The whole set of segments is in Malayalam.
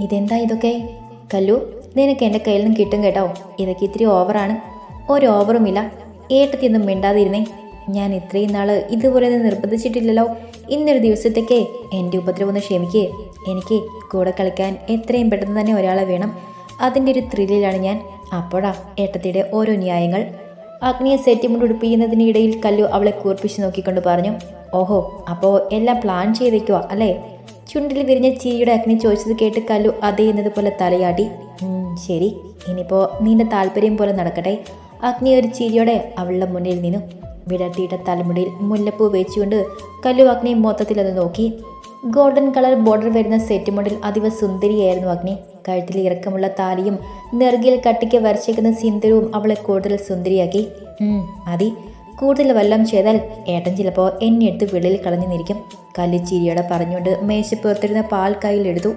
ഇതെന്താ ഇതൊക്കെ? കല്ലു നിനക്ക് എന്റെ കയ്യിൽ നിന്ന് കിട്ടും കേട്ടോ. ഇതൊക്കെ ഇത്തിരി ഓവറാണ്. ഒരു ഓവറുമില്ല. ഏട്ടത്തിയൊന്നും മിണ്ടാതിരുന്നേ. ഞാൻ ഇത്രയും നാൾ ഇതുപോലെ നിർബന്ധിച്ചിട്ടില്ലല്ലോ. ഇന്നൊരു ദിവസത്തേക്ക് എന്റെ ഉപദ്രവം ഒന്ന് ക്ഷമിക്കേ. എനിക്ക് കൂടെ കളിക്കാൻ എത്രയും പെട്ടെന്ന് തന്നെ ഒരാളെ വേണം. അതിന്റെ ഒരു ത്രില്ലിലാണ് ഞാൻ. അപ്പോഴാ ഏട്ടത്തിയുടെ ഓരോ ന്യായങ്ങൾ. അഗ്നിയെ സെറ്റിമുണ്ട് ഉടുപ്പിക്കുന്നതിനിടയിൽ കല്ലു അവളെ കൂർപ്പിച്ച് നോക്കിക്കൊണ്ട് പറഞ്ഞു ഓഹോ അപ്പോൾ എല്ലാം പ്ലാൻ ചെയ്തേക്കുവാ അല്ലേ? ചുണ്ടിൽ വിരിഞ്ഞ ചീയുടെ അഗ്നി ചോദിച്ചത് കേട്ട് കല്ലു അതേ എന്നതുപോലെ തലയാട്ടി ശരി. ഇനിയിപ്പോൾ നിന്റെ താല്പര്യം പോലെ നടക്കട്ടെ. അഗ്നി ഒരു ചിരിയോടെ അവളുടെ മുന്നിൽ നിന്നു. വിടർത്തിയിട്ട തലമുടിയിൽ മുല്ലപ്പൂ വെച്ചുകൊണ്ട് കല്ലു അഗ്നി മൊത്തത്തിൽ അത് നോക്കി. ഗോൾഡൻ കളർ ബോർഡർ വരുന്ന സെറ്റ് മോഡിൽ അതീവ സുന്ദരിയായിരുന്നു അഗ്നി. കഴുത്തിൽ ഇറക്കമുള്ള താലിയും നെറുകിയിൽ കട്ടിക്ക് വരച്ചേക്കുന്ന സിന്ദരവും അവളെ കൂടുതൽ സുന്ദരിയാക്കി. അതി. കൂടുതൽ വല്ലം ചെയ്താൽ ഏട്ടൻ ചിലപ്പോൾ എന്നെ എടുത്ത് വെളിയിൽ കളഞ്ഞു നിൽക്കും കല്ലു ചിരിയോടെ പറഞ്ഞുകൊണ്ട് മേശപ്പുറത്തിരുന്ന പാൽ കയ്യിലെടുത്തു.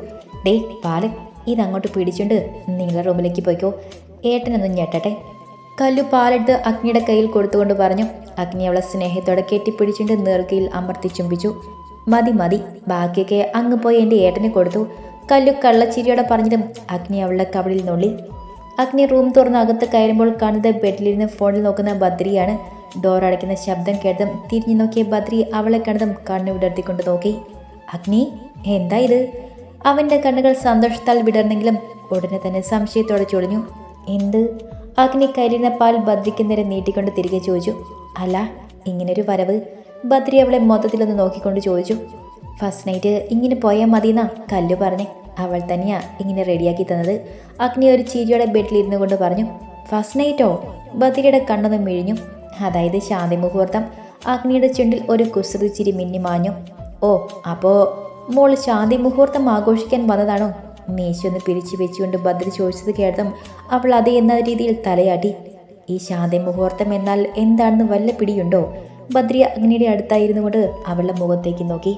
ഡേ പാൽ ഇതങ്ങോട്ട് പിടിച്ചുകൊണ്ട് നിങ്ങളുടെ റൂമിലേക്ക് പോയിക്കോ. ഏട്ടനൊന്ന് ഞെട്ടട്ടെ. കല്ലു പാലെടുത്ത് അഗ്നിയുടെ കയ്യിൽ കൊടുത്തുകൊണ്ട് പറഞ്ഞു. അഗ്നി അവളെ സ്നേഹത്തോടെ കെട്ടിപ്പിടിച്ചുകൊണ്ട് നേർക്കയിൽ അമർത്തി ചുംബിച്ചു. മതി മതി ബാക്കിയൊക്കെ അങ്ങ് പോയി എന്റെ ഏട്ടനെ കൊടുത്തു. കല്ലു കള്ളച്ചിരിയോടെ പറഞ്ഞതും അഗ്നി അവളുടെ കവളിൽ നുള്ളി. അഗ്നി റൂം തുറന്ന് അകത്ത് കയറുമ്പോൾ കാണുന്നത് ബെഡിലിരുന്ന് ഫോണിൽ നോക്കുന്ന ബദ്രിയാണ്. ഡോർ അടയ്ക്കുന്ന ശബ്ദം കേട്ടതും തിരിഞ്ഞു നോക്കിയ ബദ്രി അവളെ കണ്ടതും കണ്ണു വിടർത്തിക്കൊണ്ട് നോക്കി. അഗ്നി എന്താ ഇത് അവന്റെ കണ്ണുകൾ സന്തോഷത്താൽ വിടർന്നെങ്കിലും ഉടനെ തന്നെ സംശയത്തോടെ ചൊളിഞ്ഞു. എന്ത്? അഗ്നി കരിയുന്ന പാൽ ബദ്രിക്ക് നേരെ നീട്ടിക്കൊണ്ട് തിരികെ ചോദിച്ചു. അല്ല ഇങ്ങനൊരു വരവ്. ബദ്രി അവളെ മൊത്തത്തിലൊന്ന് നോക്കിക്കൊണ്ട് ചോദിച്ചു. ഫസ്റ്റ് നൈറ്റ് ഇങ്ങനെ പോയാൽ മതിയെന്നാ കല്ലു പറഞ്ഞേ. അവൾ തന്നെയാ ഇങ്ങനെ റെഡിയാക്കി തന്നത്. അഗ്നി ഒരു ചിരിയോടെ ബെഡിലിരുന്നു കൊണ്ട് പറഞ്ഞു ഫസ്റ്റ് നൈറ്റോ? ബദ്രിയുടെ കണ്ണൊന്നും മിഴിഞ്ഞു. അതായത് ശാന്തി മുഹൂർത്തം. അഗ്നിയുടെ ചുണ്ടിൽ ഒരു കുസൃതി ചിരി മിന്നി മാഞ്ഞു. ഓ അപ്പോൾ മോൾ ശാന്തി മുഹൂർത്തം ആഘോഷിക്കാൻ വന്നതാണോ? മീശൊന്ന് പിരിച്ചു വെച്ചുകൊണ്ട് ബദ്രി ചോദിച്ചത് കേട്ടതും അവൾ അത് എന്ന രീതിയിൽ തലയാട്ടി. ഈ ശാന്തി മുഹൂർത്തം എന്നാൽ എന്താണെന്ന് വല്ല പിടിയുണ്ടോ? ബദ്രി അഗ്നിയുടെ അടുത്തായിരുന്നു കൊണ്ട് അവളുടെ മുഖത്തേക്ക് നോക്കി.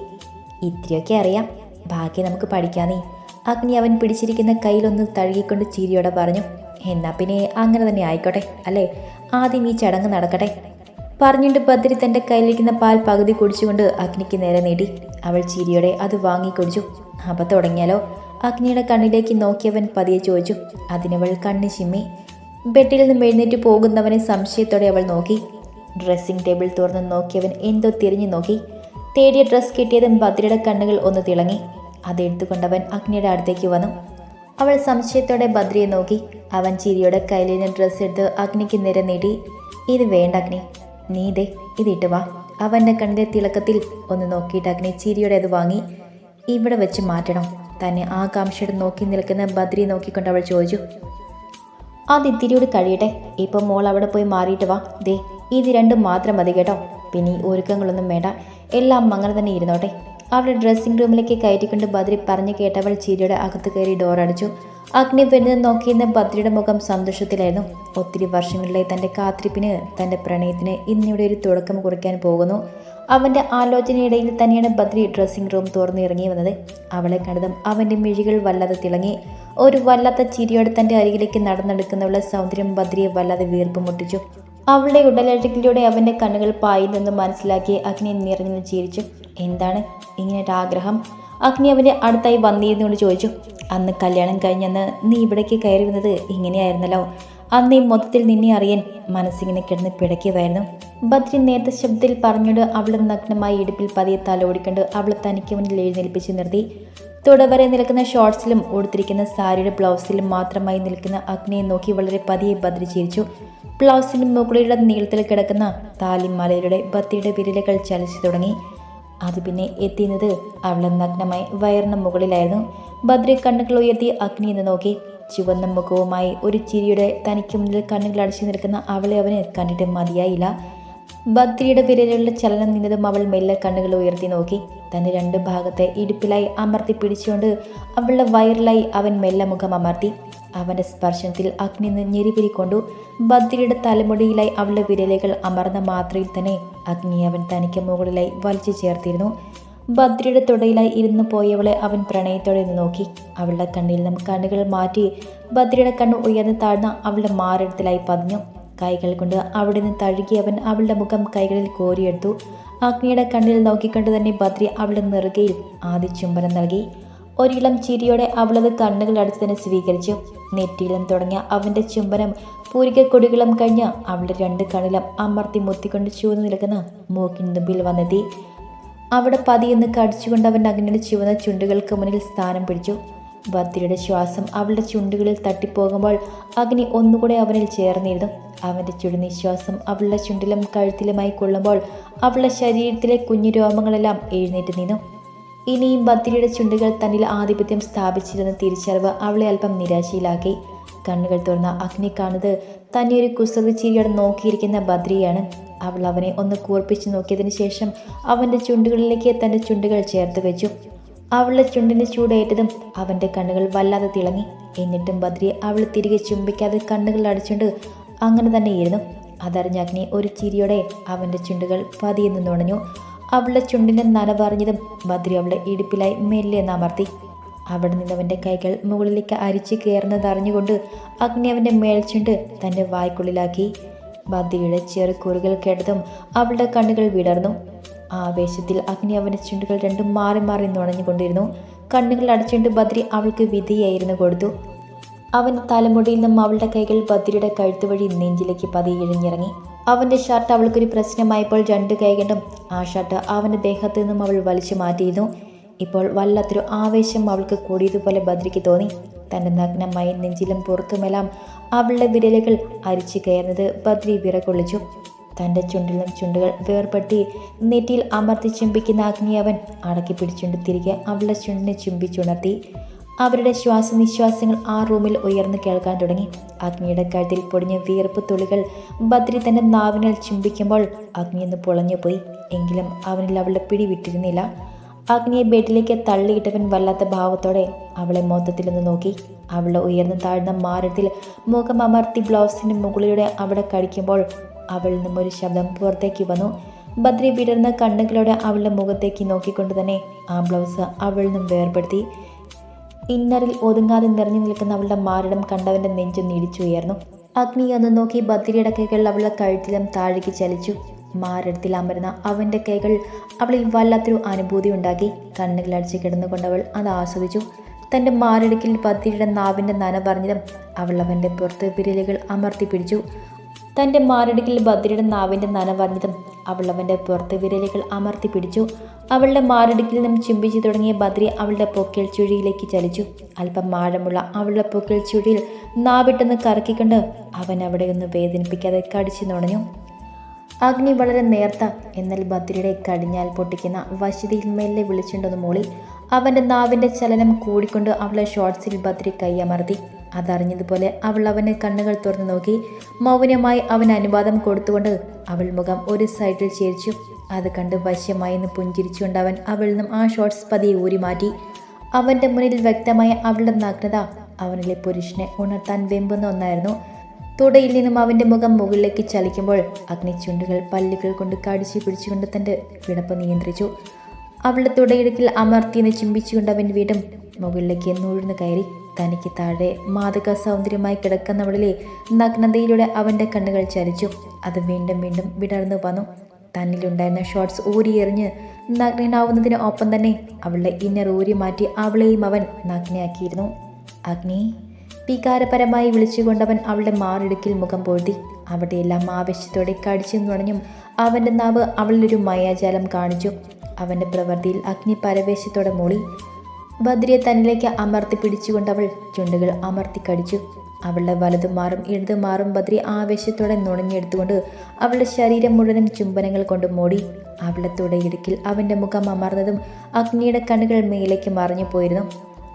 ഇത്രയൊക്കെ അറിയാം. ബാക്കി നമുക്ക് പഠിക്കാനേ അഗ്നി അവൻ പിടിച്ചിരിക്കുന്ന കയ്യിലൊന്ന് തഴുകിക്കൊണ്ട് ചിരിയോടെ പറഞ്ഞു. എന്നാ പിന്നെ അങ്ങനെ തന്നെ ആയിക്കോട്ടെ അല്ലേ? ആദ്യം ഈ ചടങ്ങ് നടക്കട്ടെ. പറഞ്ഞിട്ട് ബദ്രി തന്റെ കയ്യിലിരിക്കുന്ന പാൽ പകുതി കുടിച്ചുകൊണ്ട് അഗ്നിക്ക് നേരെ നീട്ടി അവൾ ചിരിയോടെ അത് വാങ്ങി കുടിച്ചു. അപ്പം തുടങ്ങിയാലോ അഗ്നിയുടെ കണ്ണിലേക്ക് നോക്കിയവൻ പതിയെ ചോദിച്ചു. അതിനവൾ കണ്ണ് ചിമ്മി. ബെഡിൽ നിന്നും എഴുന്നേറ്റ് പോകുന്നവനെ സംശയത്തോടെ അവൾ നോക്കി. ഡ്രസ്സിംഗ് ടേബിൾ തുറന്ന് നോക്കിയവൻ എന്തോ തിരിഞ്ഞു നോക്കി. തേടിയ ഡ്രസ്സ് കിട്ടിയതും ബദ്രിയുടെ കണ്ണുകൾ ഒന്ന് തിളങ്ങി. അതെടുത്തുകൊണ്ടവൻ അഗ്നിയുടെ അടുത്തേക്ക് വന്നു. അവൾ സംശയത്തോടെ ബദ്രിയെ നോക്കി. അവൻ ചിരിയുടെ കയ്യിലിന് ഡ്രസ്സ് എടുത്ത് അഗ്നിക്ക് നിര നീട്ടി ഇത് വേണ്ട അഗ്നി. നീ ഇതേ ഇതിട്ട് വാ. അവന്റെ കണ്ണിലെ തിളക്കത്തിൽ ഒന്ന് നോക്കിയിട്ട് അഗ്നി ചിരിയുടെ അത് വാങ്ങി. ഇവിടെ വെച്ച് മാറ്റണം. തന്നെ ആകാംക്ഷയോടെ നോക്കി നിൽക്കുന്ന ബദ്രി നോക്കിക്കൊണ്ട് അവൾ ചോദിച്ചു. അത് ഇത്തിരിയോട് കഴിയട്ടെ. ഇപ്പം മോൾ അവിടെ പോയി മാറിയിട്ട് വാ. ദേ ഇത് രണ്ടും മാത്രം മതി കേട്ടോ. പിന്നെ ഈ ഒരുക്കങ്ങളൊന്നും വേണ്ട. എല്ലാം അങ്ങനെ തന്നെ ഇരുന്നോട്ടെ. അവളുടെ ഡ്രസ്സിംഗ് റൂമിലേക്ക് കയറ്റിക്കൊണ്ട് ബദ്രി പറഞ്ഞു കേട്ടവൾ ചിരിയുടെ അകത്ത് കയറി അടച്ചു. അഗ്നി വരുന്നത് നോക്കിയിരുന്ന ബദ്രിയുടെ മുഖം സന്തോഷത്തിലായിരുന്നു. ഒത്തിരി വർഷങ്ങളിലെ തന്റെ കാത്തിരിപ്പിന് തന്റെ പ്രണയത്തിന് ഇന്നിവിടെ ഒരു തുടക്കം കുറിക്കാൻ പോകുന്നു. അവന്റെ ആലോചനയിടയിൽ തന്നെയാണ് ബദ്രി ഡ്രസ്സിംഗ് റൂം തുറന്ന് ഇറങ്ങി വന്നത്. അവളെ കണ്ടതും അവന്റെ മിഴികൾ വല്ലാതെ തിളങ്ങി. ഒരു വല്ലാത്ത ചിരിയോടെ തന്റെ അരികിലേക്ക് നടന്നെടുക്കുന്നവളുടെ സൗന്ദര്യം ബദ്രിയെ വല്ലാതെ വീർപ്പ് മുട്ടിച്ചു. അവളുടെ ഉടലഴകിലൂടെ അവന്റെ കണ്ണുകൾ പായുന്നെന്ന് മനസ്സിലാക്കി അഗ്നി നിറഞ്ഞു ചിരിച്ചു. എന്താണ്? ഇങ്ങനെ ആഗ്രഹം? അഗ്നി അവന്റെ അടുത്തായി വന്നിരുന്നുകൊണ്ട് ചോദിച്ചു. അന്ന് കല്യാണം കഴിഞ്ഞെന്ന് നീ ഇവിടേക്ക് കയറി വന്നത് ഇങ്ങനെയായിരുന്നല്ലോ. അന്ന് ഈ മൊത്തത്തിൽ നിന്നെ അറിയാൻ മനസ്സിങ്ങനെ കിടന്ന് പിടയ്ക്കുമായിരുന്നു ബദ്രി നേരത്തെ ശബ്ദത്തിൽ പറഞ്ഞുകൊണ്ട് അവളെ നഗ്നമായി ഇടുപ്പിൽ പതിയെ തലോടിക്കൊണ്ട് അവളെ തനിക്ക് മുന്നിൽ എഴുന്നേൽപ്പിച്ച് നിർത്തി. തുടവരെ നിൽക്കുന്ന ഷോർട്സിലും ഉടുത്തിരിക്കുന്ന സാരിയുടെ ബ്ലൗസിലും മാത്രമായി നിൽക്കുന്ന അഗ്നിയെ നോക്കി വളരെ പതിയെ ബദ്രി ചിരിച്ചു. ബ്ലൗസിന് മുകളിലുള്ള നീളത്തിൽ കിടക്കുന്ന താലിമാലയുടെ ബത്തിയുടെ വിരലുകൾ ചലിച്ചു തുടങ്ങി. അത് പിന്നെ എത്തിയത് അവളെ നഗ്നമായി വയറിന് മുകളിലായിരുന്നു. ബദ്രി കണ്ണുകൾ ഉയർത്തി അഗ്നി എന്ന് നോക്കി. ചുവന്ന മുഖവുമായി ഒരു ചിരിയുടെ തനിക്ക് മുന്നിൽ കണ്ണുകൾ അടച്ചു നിൽക്കുന്ന അവളെ അവന് കണ്ടിട്ട് മതിയായില്ല. ബദ്രിയുടെ വിരലുകളുടെ ചലനം നിന്നതും അവൾ മെല്ലെ കണ്ണുകൾ ഉയർത്തി നോക്കി. തന്റെ രണ്ട് ഭാഗത്തെ ഇടുപ്പിലായി അമർത്തി പിടിച്ചുകൊണ്ട് അവളുടെ വയറിലായി അവൻ മെല്ലെ മുഖം അമർത്തി. അവന്റെ സ്പർശനത്തിൽ അഗ്നി ഞെരിപിരിക്കൊണ്ടു ബദ്രിയുടെ തലമുടിയിലായി അവളുടെ വിരലുകൾ അമർന്ന മാത്രയിൽ തന്നെ അഗ്നി അവൻ തനിക്ക് മുകളിലായി വലിച്ചു ചേർത്തിരുന്നു. ബദ്രിയുടെ തുടയിലായി ഇരുന്ന് പോയവളെ അവൻ പ്രണയത്തോടെ നോക്കി. അവളുടെ കണ്ണിൽ നിന്നും കണ്ണുകൾ മാറ്റി ബദ്രിയുടെ കണ്ണ് ഉയർന്നു താഴ്ന്ന അവളുടെ മാറിടത്തിലായി പതിഞ്ഞു. കൈകൾ കൊണ്ട് അവിടെ നിന്ന് തഴുകി അവൻ അവളുടെ മുഖം കൈകളിൽ കോരിയെടുത്തു. അഗ്നിയുടെ കണ്ണിൽ നോക്കിക്കൊണ്ട് തന്നെ ബദ്രി അവളുടെ നെറുകയിൽ ആദ്യ ചുംബനം നൽകി. ഒരിളം ചിരിയോടെ അവളത് കണ്ണുകൾ അടുത്ത് തന്നെ സ്വീകരിച്ചു. നെറ്റിയിലും തുടങ്ങിയ അവന്റെ ചുംബനം പൂരികക്കൊടികളും കഴിഞ്ഞ് അവളുടെ രണ്ട് കണ്ണിലും അമർത്തി മുത്തിക്കൊണ്ട് ചുവന്ന് നിൽക്കുന്ന മൂക്കിൻ തുമ്പിൽ വന്നെത്തി. അവിടെ പതിയെന്ന് കടിച്ചുകൊണ്ട് അവൻ അഗ്നിയുടെ ചുവന്ന ചുണ്ടുകൾക്ക് മുന്നിൽ സ്ഥാനം പിടിച്ചു. ഭദ്രയുടെ ശ്വാസം അവളുടെ ചുണ്ടുകളിൽ തട്ടിപ്പോകുമ്പോൾ അഗ്നി ഒന്നുകൂടെ അവനിൽ ചേർന്നിരുന്നു. അവന്റെ ചുടുനിശ്വാസം അവളുടെ ചുണ്ടിലും കഴുത്തിലുമായി കൊള്ളുമ്പോൾ അവളുടെ ശരീരത്തിലെ കുഞ്ഞു രോമങ്ങളെല്ലാം എഴുന്നേറ്റ് നിന്നു. ഇനിയും ഭദ്രയുടെ ചുണ്ടുകൾ തന്നിൽ ആധിപത്യം സ്ഥാപിച്ചിരുന്ന തിരിച്ചറിവ് അവളെ അല്പം നിരാശയിലാക്കി. കണ്ണുകൾ തുറന്ന അഗ്നി കാണുന്നത് തന്നെ ഒരു കുസൃതി നോക്കിയിരിക്കുന്ന ബദ്രിയാണ്. അവൾ അവനെ ഒന്ന് കൂർപ്പിച്ച് നോക്കിയതിന് ശേഷം അവന്റെ ചുണ്ടുകളിലേക്ക് തന്റെ ചുണ്ടുകൾ ചേർത്ത് വെച്ചു. അവളുടെ ചുണ്ടിന് ചൂടേറ്റതും അവന്റെ കണ്ണുകൾ വല്ലാതെ തിളങ്ങി. എന്നിട്ടും ബദ്രി അവൾ തിരികെ ചുംബിക്കാതെ കണ്ണുകൾ അടച്ചുകൊണ്ട് അങ്ങനെ തന്നെയിരുന്നു. അതറിഞ്ഞ അഗ്നി ഒരു ചിരിയോടെ അവന്റെ ചുണ്ടുകൾ പതിയെ നിന്നുണഞ്ഞു അവളുടെ ചുണ്ടിന്റെ നനവറിഞ്ഞതും ബദ്രി അവളുടെ ഇടുപ്പിലായി മെല്ലെ നമർത്തി. അവിടെ നിന്നവന്റെ കൈകൾ മുകളിലേക്ക് അരിച്ചു കയറുന്നത് അറിഞ്ഞുകൊണ്ട് അഗ്നി അവന്റെ മേൽച്ചുണ്ട് തന്റെ വായ്ക്കുള്ളിലാക്കി. ബദ്രിയുടെ ചെറുക്കുറുകൾ കേട്ടതും അവളുടെ കണ്ണുകൾ വിടർന്നു. ആവേശത്തിൽ അഗ്നി അവന്റെ ചുണ്ടുകൾ രണ്ടും മാറി മാറി നുണഞ്ഞുകൊണ്ടിരുന്നു. കണ്ണുകൾ അടച്ചുകൊണ്ട് ബദ്രി അവൾക്ക് വിധിയായിരുന്നു കൊടുത്തു. അവൻ തലമുടിയിൽ നിന്നും അവളുടെ കൈകൾ ബദ്രിയുടെ കഴുത്ത് വഴി നെഞ്ചിലേക്ക് പതിയെ ഇഴഞ്ഞിറങ്ങി. അവന്റെ ഷർട്ട് അവൾക്കൊരു പ്രശ്നമായപ്പോൾ രണ്ട് കൈകൊണ്ടും ആ ഷർട്ട് അവന്റെ ദേഹത്തു നിന്നും അവൾ വലിച്ചു മാറ്റിയിരുന്നു. ഇപ്പോൾ വല്ലാത്തൊരു ആവേശം അവൾക്ക് കൂടിയതുപോലെ ബദ്രിക്ക് തോന്നി. തന്റെ നഗ്നമായി നെഞ്ചിലും പുറത്തുമെല്ലാം അവളുടെ വിരലുകൾ അരിച്ചു കയറുന്നത് ബദ്രി വിറകൊള്ളിച്ചു. തന്റെ ചുണ്ടിലും ചുണ്ടുകൾ വേർപെട്ടി നെറ്റിയിൽ അമർത്തി ചുംബിക്കുന്ന അഗ്നി അവൻ അടക്കി പിടിച്ചുകൊണ്ട് തിരികെ അവളുടെ ചുണ്ടിനെ ചുംബിച്ചുണർത്തി അവരുടെ ശ്വാസനിശ്വാസങ്ങൾ ആ റൂമിൽ ഉയർന്നു കേൾക്കാൻ തുടങ്ങി. അഗ്നിയുടെ കഴുത്തിൽ പൊടിഞ്ഞ വിയർപ്പ് തുള്ളികൾ ബദ്രി തന്റെ നാവിനാൽ ചുംബിക്കുമ്പോൾ അഗ്നി ഒന്ന് പൊളഞ്ഞുപോയി എങ്കിലും അവനിൽ അവളുടെ പിടി വിട്ടിരുന്നില്ല. അഗ്നിയെ ബെഡിലേക്ക് തള്ളിയിട്ടവൻ വല്ലാത്ത ഭാവത്തോടെ അവളെ മൊത്തത്തിലൊന്ന് നോക്കി. അവളെ ഉയർന്നു താഴ്ന്ന മാരത്തിൽ മുഖം അമർത്തി ബ്ലൗസിന് മുകളിലൂടെ അവിടെ കടിക്കുമ്പോൾ അവളിൽ നിന്നും ഒരു ശബ്ദം പുറത്തേക്ക് വന്നു. ബദ്രി വിടർന്ന കണ്ണുകളോടെ അവളുടെ മുഖത്തേക്ക് നോക്കിക്കൊണ്ട് തന്നെ ആ ബ്ലൗസ് അവളിൽ നിന്നും വേർപെടുത്തി. ഇന്നറിൽ ഒതുങ്ങാതെ നിറഞ്ഞു നിൽക്കുന്ന അവളുടെ മാരടം കണ്ടവന്റെ നെഞ്ചു നീടിച്ചുയർന്നു അഗ്നി ഒന്ന് നോക്കി ബദ്രിയുടെ കൈകൾ അവളുടെ കഴുത്തിലും താഴേക്ക് ചലിച്ചു. മാരടത്തിൽ അമരുന്ന അവന്റെ കൈകൾ അവളിൽ വല്ലാത്തൊരു അനുഭൂതി ഉണ്ടാക്കി. കണ്ണുകളടിച്ച് കിടന്നുകൊണ്ട് അവൾ അത് ആസ്വദിച്ചു. തന്റെ മാരടുക്കിൽ ബദ്രിയുടെ നാവിന്റെ നന പറഞ്ഞതും അവൾ അവന്റെ പുറത്ത് വിരലുകൾ അമർത്തി പിടിച്ചു. തന്റെ മാറിടുക്കിൽ ബദ്രിയുടെ നാവിന്റെ നനവറിഞ്ഞതും അവൾ അവന്റെ പുറത്ത് വിരലുകൾ അമർത്തി പിടിച്ചു. അവളുടെ മാറിടുക്കിൽ നിന്നും ചുംബിച്ചു തുടങ്ങിയ ബദ്രി അവളുടെ പൊക്കിൽ ചുഴിയിലേക്ക് ചലിച്ചു. അല്പം മാഴമുള്ള അവളുടെ പൊക്കിൽ ചുഴിയിൽ നാവിട്ടെന്ന് കറക്കിക്കൊണ്ട് അവൻ അവിടെ ഒന്ന് വേദനിപ്പിക്കാതെ കടിച്ചു നുണഞ്ഞു. അഗ്നി വളരെ നേർത്ത എന്നാൽ ബദ്രിയുടെ കടിഞ്ഞാൽ പൊട്ടിക്കുന്ന വശതിയിൽ മെല്ലെ വിളിച്ചുണ്ടെന്ന് മോളി. അവന്റെ നാവിന്റെ ചലനം കൂടിക്കൊണ്ട് അവളെ ഷോർട്സിൽ ബദ്രി കൈയമർത്തി അതറിഞ്ഞതുപോലെ അവൾ അവനെ കണ്ണുകൾ തുറന്നു നോക്കി. മൗനമായി അവൻ അനുവാദം കൊടുത്തുകൊണ്ട് അവൾ മുഖം ഒരു സൈഡിൽ ചേരിച്ചു. അത് കണ്ട് വശ്യമായെന്ന് പുഞ്ചിരിച്ചുകൊണ്ട് അവൻ അവളിൽ നിന്നും ആ ഷോർട്സ് പതിയെ ഊരി മാറ്റി. അവന്റെ മുന്നിൽ വ്യക്തമായ അവളുടെ നഗ്നത അവനിലെ പുരുഷനെ ഉണർത്താൻ വെമ്പുന്ന ഒന്നായിരുന്നു. തുടയിൽ നിന്നും അവന്റെ മുഖം മുകളിലേക്ക് ചലിക്കുമ്പോൾ അഗ്നിച്ചുണ്ടുകൾ പല്ലുകൾ കൊണ്ട് കടിച്ചു പിടിച്ചുകൊണ്ട് തന്റെ വിടപ്പ് നിയന്ത്രിച്ചു. അവളുടെ തുടയിടുക്കിൽ അമർത്തിയെന്ന് ചിമ്പിച്ചുകൊണ്ട് അവൻ വീണ്ടും മുകളിലേക്ക് നൂഴ്ന്നു കയറി. തനിക്ക് താഴെ മാതക സൗന്ദര്യമായി കിടക്കുന്നവളിലെ നഗ്നതയിലൂടെ അവന്റെ കണ്ണുകൾ ചലിച്ചു അത് വീണ്ടും വീണ്ടും വിടർന്നു വന്നു. തന്നിലുണ്ടായിരുന്ന ഷോർട്സ് ഊരിയെറിഞ്ഞ് നഗ്നനാവുന്നതിന് ഒപ്പം തന്നെ അവളുടെ ഇന്നർ ഊരി മാറ്റി അവളെയും അവൻ നഗ്നയാക്കിയിരുന്നു. അഗ്നി വികാരപരമായി വിളിച്ചുകൊണ്ടവൻ അവളുടെ മാറിടുക്കിൽ മുഖം പൊഴുതി. അവിടെയെല്ലാം ആവശ്യത്തോടെ കടിച്ചു നുണഞ്ഞും അവന്റെ നാവ് അവളിലൊരു മായാജാലം കാണിച്ചു. അവന്റെ പ്രവൃത്തിയിൽ അഗ്നി പരവേശത്തോടെ മൂളി. ബദ്രിയെ തന്നിലേക്ക് അമർത്തി പിടിച്ചുകൊണ്ട് അവൾ ചുണ്ടുകൾ അമർത്തി കടിച്ചു. അവളുടെ വലതു മാറും ഇടതു മാറും ബദ്രി ആവേശത്തോടെ നുണഞ്ഞെടുത്തുകൊണ്ട് അവളുടെ ശരീരം മുഴുവനും ചുംബനങ്ങൾ കൊണ്ട് മൂടി. അവളുടെ തുടയിടുക്കിൽ അവന്റെ മുഖം അമർന്നതും അഗ്നിയുടെ കണ്ണുകൾ മേലേക്ക് മറിഞ്ഞു പോയിരുന്നു.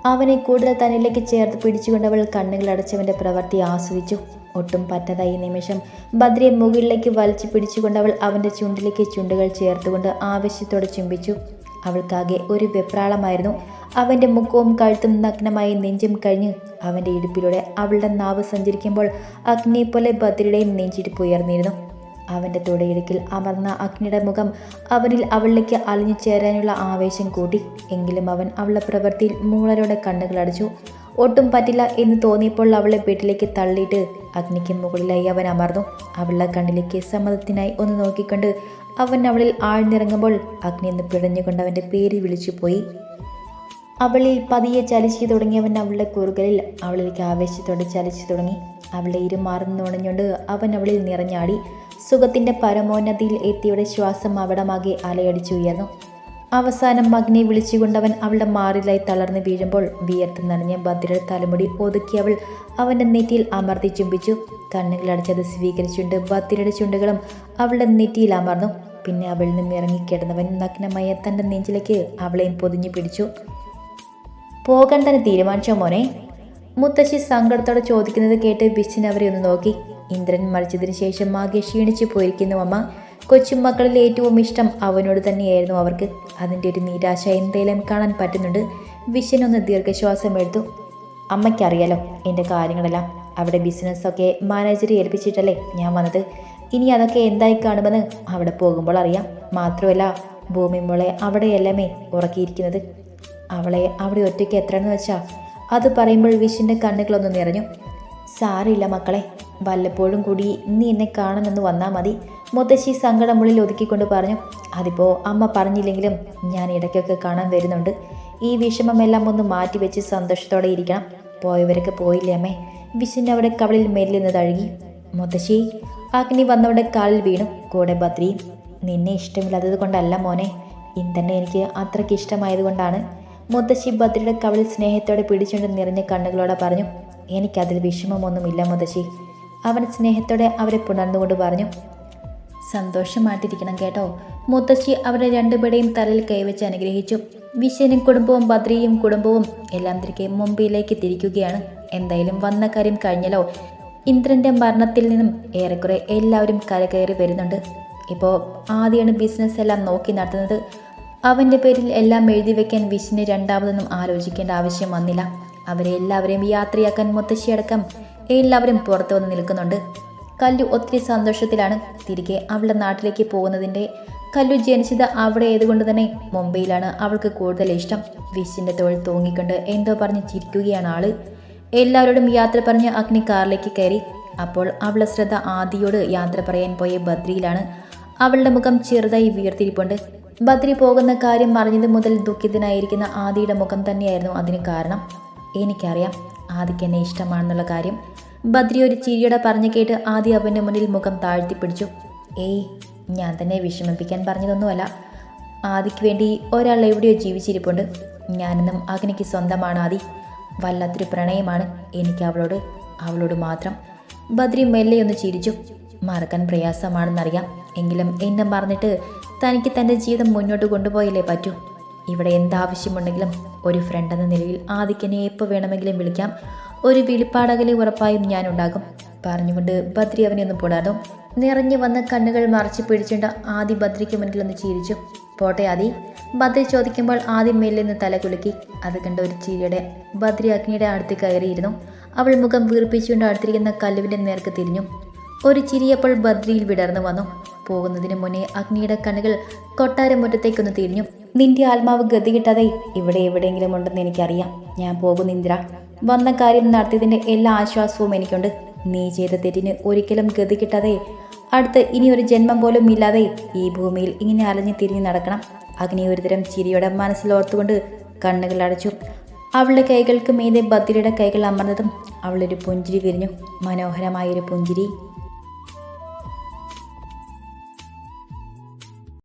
അവനെ കൂടുതൽ തന്നിലേക്ക് ചേർത്ത് പിടിച്ചുകൊണ്ട് അവൾ കണ്ണുകൾ അടച്ചവന്റെ പ്രവൃത്തി ആസ്വദിച്ചു. ഒട്ടും പറ്റാതായി നിമിഷം ബദ്രിയെ മുകളിലേക്ക് വലിച്ചു പിടിച്ചുകൊണ്ട് അവൾ അവന്റെ ചുണ്ടിലേക്ക് ചുണ്ടുകൾ ചേർത്തുകൊണ്ട് ആവശ്യത്തോടെ ചുംബിച്ചു. അവൾക്കാകെ ഒരു വെപ്രാളമായിരുന്നു. അവന്റെ മുഖവും കഴുത്തും നഗ്നമായി നെഞ്ചും കഴിഞ്ഞ് അവന്റെ ഇടുപ്പിലൂടെ അവളുടെ നാവ് സഞ്ചരിക്കുമ്പോൾ അഗ്നിയെ പോലെ ഭദ്രയുടെയും നെഞ്ചിടിപ്പ് ഉയർന്നിരുന്നു. അവന്റെ തുടയിടുക്കിൽ അമർന്ന അഗ്നിയുടെ മുഖം അവനിൽ അവളിലേക്ക് അലിഞ്ഞു ചേരാനുള്ള ആവേശം കൂട്ടി. എങ്കിലും അവൻ അവളുടെ പ്രവൃത്തിയിൽ മൂളരോടെ കണ്ണുകൾ അടച്ചു. ഒട്ടും പറ്റില്ല എന്ന് തോന്നിയപ്പോൾ അവളെ വീട്ടിലേക്ക് തള്ളിയിട്ട് അഗ്നിക്ക് മുകളിലായി അവൻ അമർന്നു. അവളുടെ കണ്ണിലേക്ക് സമ്മതത്തിനായി ഒന്ന് നോക്കിക്കൊണ്ട് അവൻ അവളിൽ ആഴ്ന്നിറങ്ങുമ്പോൾ അഗ്നി എന്ന് പിടഞ്ഞുകൊണ്ട് അവന്റെ പേര് വിളിച്ചു പോയി. അവളിൽ പതിയെ ചലിച്ചു തുടങ്ങിയവൻ അവളുടെ കുറുകലിൽ അവളിലേക്ക് ആവേശത്തോടെ ചലിച്ചു തുടങ്ങി. അവളെ ഇരുമാറും നുണഞ്ഞുകൊണ്ട് അവൻ അവളിൽ നിറഞ്ഞാടി. സുഖത്തിന്റെ പരമോന്നതിയിൽ എത്തിയുടെ ശ്വാസം അവിടമാകെ അലയടിച്ചുയർന്നു അവസാനം അഗ്നിയെ വിളിച്ചുകൊണ്ടവൻ അവളുടെ മാറിലായി തളർന്നു വീഴുമ്പോൾ വിയർത്ത് നനഞ്ഞ ഭദ്രയുടെ തലമുടി ഒതുക്കി അവൾ അവന്റെ നെറ്റിയിൽ അമർത്തി ചുംബിച്ചു. കണ്ണുകളടച്ചത് സ്വീകരിച്ചുകൊണ്ട് ഭദ്രയുടെ ചുണ്ടുകളും അവളുടെ നെറ്റിയിൽ അമർന്നു. പിന്നെ അവളിൽ നിന്ന് ഇറങ്ങിക്കിടന്നവൻ നഗ്നമായ തന്റെ നെഞ്ചിലേക്ക് അവളെയും പൊതിഞ്ഞു പിടിച്ചു. പോകാൻ തന്നെ തീരുമാനിച്ചോ മോനെ? മുത്തശ്ശി സങ്കടത്തോടെ ചോദിക്കുന്നത് കേട്ട് ബിച്ചിൻ അവരെ ഒന്ന് നോക്കി. ഇന്ദ്രൻ മറിച്ചതിന് ശേഷം ആകെ ക്ഷീണിച്ചു പോയിരിക്കുന്നു അമ്മ. കൊച്ചുമക്കളിൽ ഏറ്റവും ഇഷ്ടം അവനോട് തന്നെയായിരുന്നു അവർക്ക്. അതിന്റെ ഒരു നിരാശ എന്തെങ്കിലും കാണാൻ പറ്റുന്നുണ്ട്. വിശ്വനൊന്ന് ദീർഘശ്വാസം എടുത്തു. അമ്മയ്ക്കറിയാലോ എന്റെ കാര്യങ്ങളെല്ലാം. അവിടെ ബിസിനസ്സൊക്കെ മാനേജർ ഏൽപ്പിച്ചിട്ടല്ലേ ഞാൻ വന്നത്? ഇനി അതൊക്കെ എന്തായി കാണുമെന്ന് അവിടെ പോകുമ്പോൾ അറിയാം. മാത്രമല്ല ഭൂമി മോളെ അവിടെയല്ലമേ ഉറക്കിയിരിക്കുന്നത്? അവളെ അവിടെ ഒറ്റയ്ക്ക് എത്രയെന്ന് വെച്ചാ? അത് പറയുമ്പോൾ വിഷിന്റെ കണ്ണുകളൊന്ന് നിറഞ്ഞു. സാറില്ല മക്കളെ വല്ലപ്പോഴും കൂടി നീ എന്നെ കാണണമെന്ന് വന്നാൽ മതി. മുത്തശ്ശി സങ്കടമുള്ളിൽ ഒതുക്കിക്കൊണ്ട് പറഞ്ഞു അതിപ്പോൾ അമ്മ പറഞ്ഞില്ലെങ്കിലും ഞാൻ ഇടയ്ക്കൊക്കെ കാണാൻ വരുന്നുണ്ട്. ഈ വിഷമമെല്ലാം ഒന്ന് മാറ്റിവെച്ച് സന്തോഷത്തോടെ ഇരിക്കണം. പോയവരൊക്കെ പോയില്ലേ അമ്മേ? വിശുവിന്റെ അവിടെ കവളിൽ മെല്ലിന്ന് തഴുകി. മുത്തശ്ശി അഗ്നി വന്നവിടെ കാലിൽ വീണു. കൂടെ ബദ്രിയും നിന്നെ ഇഷ്ടമില്ലാത്തത് കൊണ്ടല്ല മോനെ. ഇന്നെ എനിക്ക് അത്രയ്ക്ക് ഇഷ്ടമായതുകൊണ്ടാണ് മുത്തശ്ശി ഭദ്രയുടെ കവളിൽ സ്നേഹത്തോടെ പിടിച്ചുകൊണ്ട് നിറഞ്ഞ കണ്ണുകളോടെ പറഞ്ഞു എനിക്കതിൽ വിഷമമൊന്നുമില്ല മുത്തശ്ശി. അവൻ സ്നേഹത്തോടെ അവരെ പുണർന്നുകൊണ്ട് പറഞ്ഞു സന്തോഷമായിട്ടിരിക്കണം കേട്ടോ. മുത്തശ്ശി അവരെ രണ്ടുപേടെയും തലയിൽ കൈവച്ച് അനുഗ്രഹിച്ചു. വിശ്വനും കുടുംബവും ബദ്രിയും കുടുംബവും എല്ലാം തിരികെ മുംബൈയിലേക്ക് തിരിക്കുകയാണ്. എന്തായാലും വന്ന കാര്യം കഴിഞ്ഞല്ലോ. ഇന്ദ്രന്റെ മരണത്തിൽ നിന്നും ഏറെക്കുറെ എല്ലാവരും കരകയറി വരുന്നുണ്ട്. ഇപ്പോൾ ആദ്യമാണ് ബിസിനസ് എല്ലാം നോക്കി നടത്തുന്നത്. അവന്റെ പേരിൽ എല്ലാം എഴുതി വെക്കാൻ വിഷ്ണു രണ്ടാമതൊന്നും ആലോചിക്കേണ്ട ആവശ്യം വന്നില്ല. അവരെ എല്ലാവരെയും യാത്രയാക്കാൻ മുത്തശ്ശിയടക്കം എല്ലാവരും പുറത്തു വന്ന് നിൽക്കുന്നുണ്ട്. കല്ലു ഒത്തിരി സന്തോഷത്തിലാണ് തിരികെ അവളുടെ നാട്ടിലേക്ക് പോകുന്നതിന്റെ കല്ലു ജനിച്ചത് അവിടെ ആയതുകൊണ്ട് തന്നെ മുംബൈയിലാണ് അവൾക്ക് കൂടുതൽ ഇഷ്ടം. വിഷിന്റെ തൊഴിൽ തൂങ്ങിക്കൊണ്ട് എന്തോ പറഞ്ഞ് ചിരിക്കുകയാണ് ആൾ. എല്ലാവരോടും യാത്ര പറഞ്ഞ് അഗ്നി കാറിലേക്ക് കയറി. അപ്പോൾ അവളുടെ ശ്രദ്ധ ആദിയോട് യാത്ര പറയാൻ പോയ ബദ്രിയിലാണ്. അവളുടെ മുഖം ചെറുതായി വീർത്തിരിപ്പുണ്ട്. ബദ്രി പോകുന്ന കാര്യം അറിഞ്ഞത് മുതൽ ദുഃഖിതനായിരിക്കുന്ന ആദിയുടെ മുഖം തന്നെയായിരുന്നു അതിന് കാരണം. എനിക്കറിയാം ആദിക്ക് എന്നെ ഇഷ്ടമാണെന്നുള്ള കാര്യം. ബദ്രി ഒരു ചിരിയുടെ പറഞ്ഞു കേട്ട് ആദി അവന്റെ മുന്നിൽ മുഖം താഴ്ത്തിപ്പിടിച്ചു. ഏയ് ഞാൻ തന്നെ വിഷമിപ്പിക്കാൻ പറഞ്ഞതൊന്നുമല്ല. ആദിക്ക് വേണ്ടി ഒരാൾ എവിടെയോ ജീവിച്ചിരിപ്പുണ്ട്. ഞാനെന്നും അഗ്നിക്ക് സ്വന്തമാണ് ആദി. വല്ലാത്തൊരു പ്രണയമാണ് എനിക്ക് അവളോട് അവളോട് മാത്രം. ബദ്രി മെല്ലെ ഒന്ന് ചിരിച്ചു. മറക്കാൻ പ്രയാസമാണെന്നറിയാം. എങ്കിലും എന്നെ മറന്നിട്ട് തനിക്ക് തന്റെ ജീവിതം മുന്നോട്ട് കൊണ്ടുപോയല്ലേ പറ്റൂ. ഇവിടെ എന്താവശ്യമുണ്ടെങ്കിലും ഒരു ഫ്രണ്ട് എന്ന നിലയിൽ ആദിക്കനെ എപ്പോൾ വേണമെങ്കിലും വിളിക്കാം. ഒരു വിളിപ്പാടകലെ ഉറപ്പായും ഞാനുണ്ടാകും പറഞ്ഞുകൊണ്ട് ബദ്രി അവനെ ഒന്ന് പോടാതോ. നിറഞ്ഞു വന്ന കണ്ണുകൾ മറച്ചു പിടിച്ചുകൊണ്ട് ആദി ബദ്രിക്ക് മുന്നിൽ ഒന്ന് ചിരിച്ചു. പോട്ടെ ആദി. ബദ്രി ചോദിക്കുമ്പോൾ ആദ്യം നിന്ന് തല കുലുക്കി. അത് കണ്ട ഒരു ചിരിയുടെ ബദ്രി അഗ്നിയുടെ അടുത്ത് കയറിയിരുന്നു. അവൾ മുഖം വീർപ്പിച്ചുകൊണ്ട് അടുത്തിരിക്കുന്ന കല്ലുവിന്റെ നേർക്ക് തിരിഞ്ഞു. ഒരു ചിരിയപ്പോൾ ബദ്രിയിൽ വിടർന്നു വന്നു. പോകുന്നതിന് മുന്നേ അഗ്നിയുടെ കണ്ണുകൾ കൊട്ടാരമുറ്റത്തേക്കൊന്ന് തിരിഞ്ഞു. നിന്റെ ആത്മാവ് ഗതി കിട്ടാതെ ഇവിടെ എവിടെയെങ്കിലും ഉണ്ടെന്ന് എനിക്കറിയാം. ഞാൻ പോകുന്നു ഇന്ദ്ര വന്ന കാര്യം നടത്തിയതിന്റെ എല്ലാ ആശ്വാസവും എനിക്കുണ്ട്. നീ ചെയ്ത തെറ്റിന് ഒരിക്കലും ഗതി കിട്ടാതെ അടുത്ത് ഇനി ഒരു ജന്മം പോലും ഇല്ലാതെ ഈ ഭൂമിയിൽ ഇങ്ങനെ അലഞ്ഞു തിരിഞ്ഞു നടക്കണം. അഗ്നി ഒരുതരം ചിരിയുടെ മനസ്സിൽ ഓർത്തുകൊണ്ട് കണ്ണുകൾ അടച്ചു. അവളുടെ കൈകൾക്ക് മീതെ ബദ്രിയുടെ കൈകൾ അമർന്നതും അവളൊരു പുഞ്ചിരി വിരിഞ്ഞു. മനോഹരമായൊരു പുഞ്ചിരി.